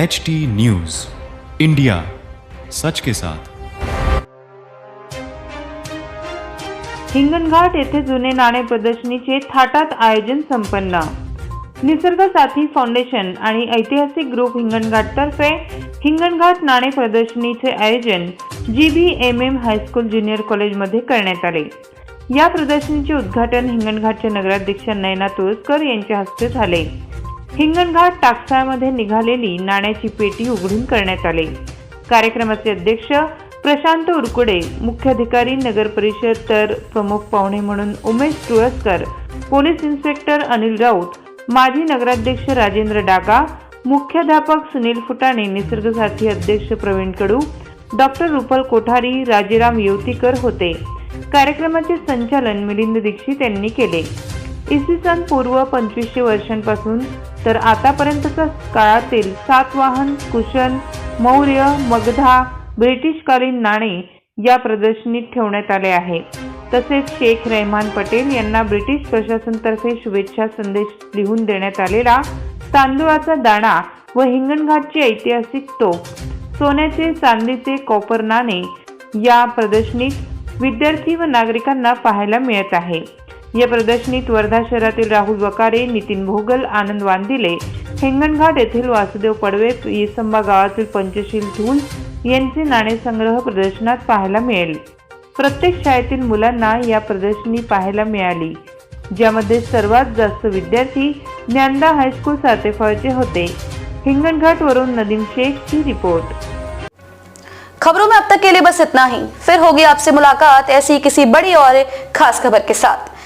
H T news India सच के साथ हिंगणघाट येथे जुने नाणे प्रदर्शनीचे थाटात आयोजन संपन्न. निसर्ग साथी फाउंडेशन आणि ऐतिहासिक ग्रुप हिंगणघाटतर्फे हिंगणघाट नाणे प्रदर्शनीचे आयोजन G B M M high school junior कॉलेजमध्ये करण्यात आले. या प्रदर्शनीचे उद्घाटन हिंगणघाटचे नगराध्यक्ष नयना तुळसकर यांच्या हस्ते झाले. हिंगणघाट टाकसाळमध्ये निघालेली नाण्याची पेटी उघडून करण्यात आली. कार्यक्रमाचे अध्यक्ष प्रशांत उरकुडे मुख्याधिकारी नगर परिषद तर प्रमुख पाहुणे म्हणून उमेश तुळसकर पोलीस इन्स्पेक्टर अनिल राऊत माजी नगराध्यक्ष राजेंद्र डागा मुख्याध्यापक सुनील फुटाणे निसर्गसाथी अध्यक्ष प्रवीण कडू डॉक्टर रुपल कोठारी राजेराम येवतीकर होते. कार्यक्रमाचे संचालन मिलिंद दीक्षित यांनी केले. इसवी सन पूर्व पंचवीसशे वर्षांपासून तर आतापर्यंतच्या काळातील सातवाहन कुशन मौर्य मगधा ब्रिटिशकालीन नाणे या प्रदर्शनीत ठेवण्यात आले आहे. तसेच शेख रेहमान पटेल यांना ब्रिटिश प्रशासनातर्फे शुभेच्छा संदेश लिहून देण्यात आलेला तांदुळाचा दाणा व हिंगणघाटची ऐतिहासिक तोफ सोन्याचे चांदीचे कॉपर नाणे या प्रदर्शनीत विद्यार्थी व नागरिकांना पाहायला मिळत आहे. या प्रदर्शनीत वर्धा शहरातील राहुल वकारे नितीन भोगल आनंद वांदिले हिंगणघाट येथील वासुदेव पडवे येसंबा गावातील पंचशील धूल यांचे नाणेसंग्रह प्रदर्शनात पाहायला मिळेल. प्रत्येक शाळेतील मुलांना या प्रदर्शनी पाहायला मिळाली. ज्यामध्ये सर्वात जास्त विद्यार्थी ज्ञानदा हायस्कूल सातेफळचे होते. हिंगणघाट वरून नदीम शेख की रिपोर्ट. खबरों में अब तक के लिए बस इतना ही. फिर होगी आपसे मुलाकात ऐसी किसी बड़ी और खास खबर के साथ.